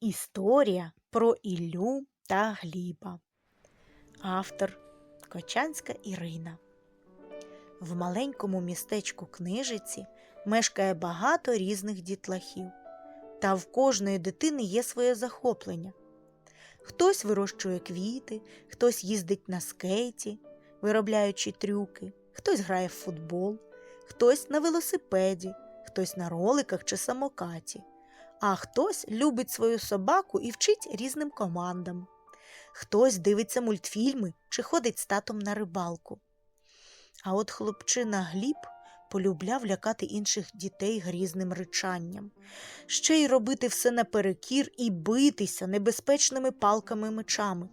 Історія про Іллю та Гліба. Автор Кочанська Ірина. В маленькому містечку Книжиці мешкає багато різних дітлахів, та в кожної дитини є своє захоплення. Хтось вирощує квіти, хтось їздить на скейті, виробляючи трюки, хтось грає в футбол, хтось на велосипеді, хтось на роликах чи самокаті а хтось любить свою собаку і вчить різним командам. Хтось дивиться мультфільми чи ходить з татом на рибалку. А от хлопчина Гліб полюбляв лякати інших дітей грізним ричанням, ще й робити все наперекір і битися небезпечними палками мечами.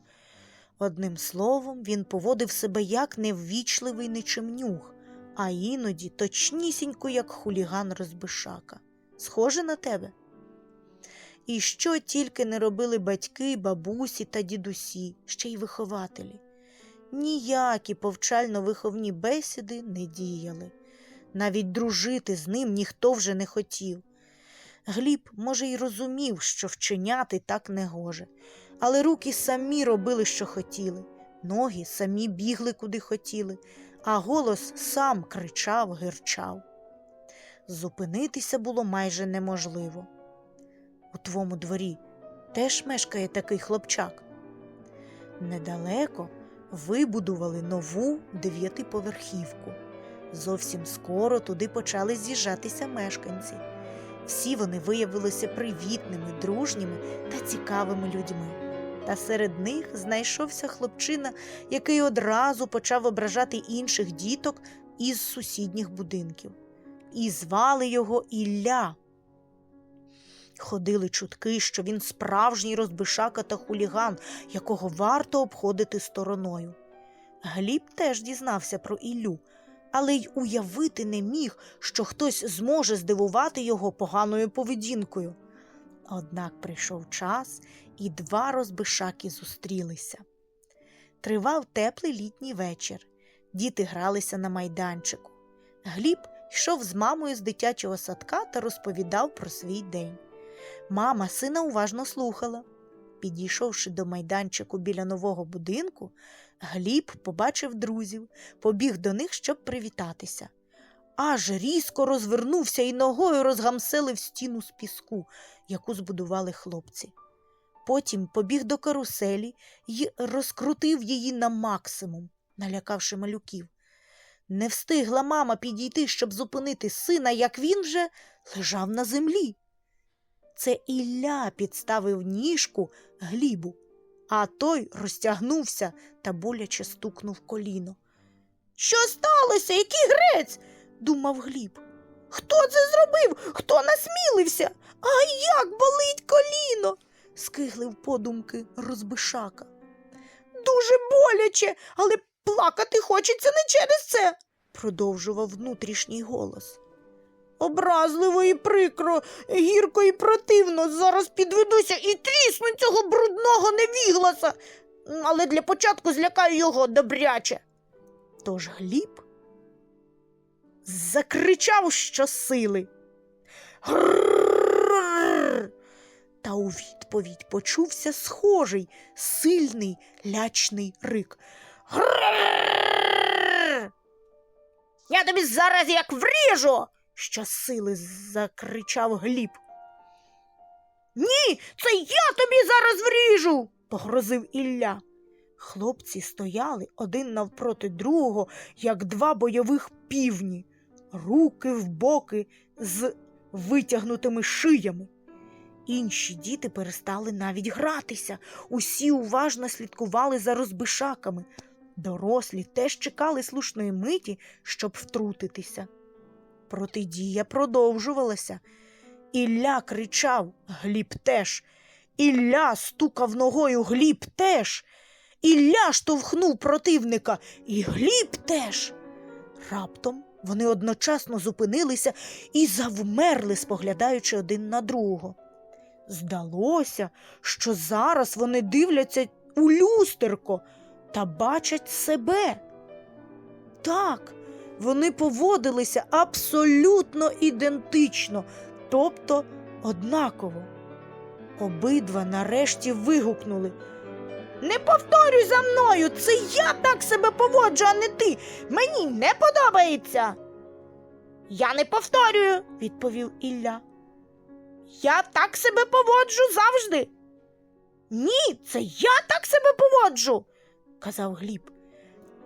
Одним словом, він поводив себе як неввічливий нечемнюг, а іноді точнісінько, як хуліган розбишака. Схоже на тебе? І що тільки не робили батьки, бабусі та дідусі, ще й вихователі. Ніякі повчально-виховні бесіди не діяли. Навіть дружити з ним ніхто вже не хотів. Гліб, може, й розумів, що вчиняти так не гоже, але руки самі робили, що хотіли, ноги самі бігли, куди хотіли, а голос сам кричав, гирчав. Зупинитися було майже неможливо у твому дворі теж мешкає такий хлопчак. Недалеко вибудували нову дев'ятиповерхівку. Зовсім скоро туди почали з'їжджатися мешканці. Всі вони виявилися привітними, дружніми та цікавими людьми. Та серед них знайшовся хлопчина, який одразу почав ображати інших діток із сусідніх будинків. І звали його Ілля. Ходили чутки, що він справжній розбишака та хуліган, якого варто обходити стороною. Гліб теж дізнався про Іллю, але й уявити не міг, що хтось зможе здивувати його поганою поведінкою. Однак прийшов час, і два розбишаки зустрілися. Тривав теплий літній вечір. Діти гралися на майданчику. Гліб йшов з мамою з дитячого садка та розповідав про свій день. Мама сина уважно слухала. Підійшовши до майданчику біля нового будинку, Гліб побачив друзів, побіг до них, щоб привітатися. Аж різко розвернувся і ногою розгамселив стіну з піску, яку збудували хлопці. Потім побіг до каруселі і розкрутив її на максимум, налякавши малюків. Не встигла мама підійти, щоб зупинити сина, як він вже лежав на землі. Це Ілля підставив ніжку глібу, а той розтягнувся та боляче стукнув коліно. Що сталося? Який грець? думав Гліб. Хто це зробив? Хто насмілився? А як болить коліно? скиглив подумки розбишака. Дуже боляче, але плакати хочеться не через це, продовжував внутрішній голос. Образливо і прикро, гірко і противно. Зараз підведуся і трісну цього брудного невігласа, але для початку злякаю його добряче. Тож Гліб закричав щосили. Та у відповідь почувся схожий, сильний лячний рик. Я тобі зараз як вріжу щосили закричав Гліб. Ні, це я тобі зараз вріжу, погрозив Ілля. Хлопці стояли один навпроти другого, як два бойових півні, руки в боки з витягнутими шиями. Інші діти перестали навіть гратися, усі уважно слідкували за розбишаками. Дорослі теж чекали слушної миті, щоб втрутитися. Протидія продовжувалася. Ілля кричав Гліб теж. Ілля стукав ногою Гліб теж. Ілля штовхнув противника і Гліб теж. Раптом вони одночасно зупинилися і завмерли, споглядаючи один на другого. Здалося, що зараз вони дивляться у люстерко та бачать себе. Так, вони поводилися абсолютно ідентично, тобто однаково. Обидва нарешті вигукнули. Не повторюй за мною, це я так себе поводжу, а не ти. Мені не подобається. Я не повторюю, відповів Ілля. Я так себе поводжу завжди. Ні, це я так себе поводжу, казав Гліб.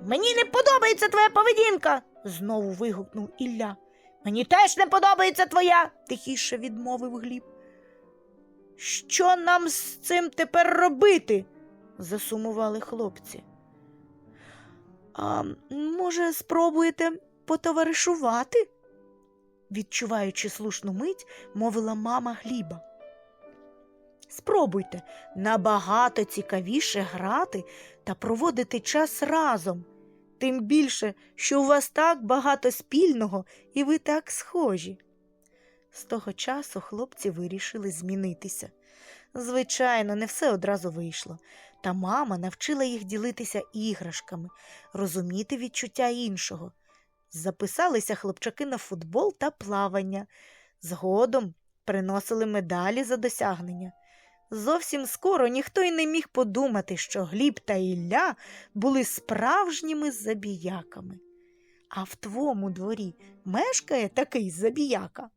Мені не подобається твоя поведінка, знову вигукнув Ілля. Мені теж не подобається твоя, тихіше відмовив Гліб. Що нам з цим тепер робити? засумували хлопці. А може, спробуєте потоваришувати? відчуваючи слушну мить, мовила мама Гліба. Спробуйте набагато цікавіше грати та проводити час разом, тим більше, що у вас так багато спільного і ви так схожі. З того часу хлопці вирішили змінитися. Звичайно, не все одразу вийшло, та мама навчила їх ділитися іграшками, розуміти відчуття іншого. Записалися хлопчаки на футбол та плавання. Згодом приносили медалі за досягнення. Зовсім скоро ніхто й не міг подумати, що Гліб та Ілля були справжніми забіяками. А в твому дворі мешкає такий забіяка.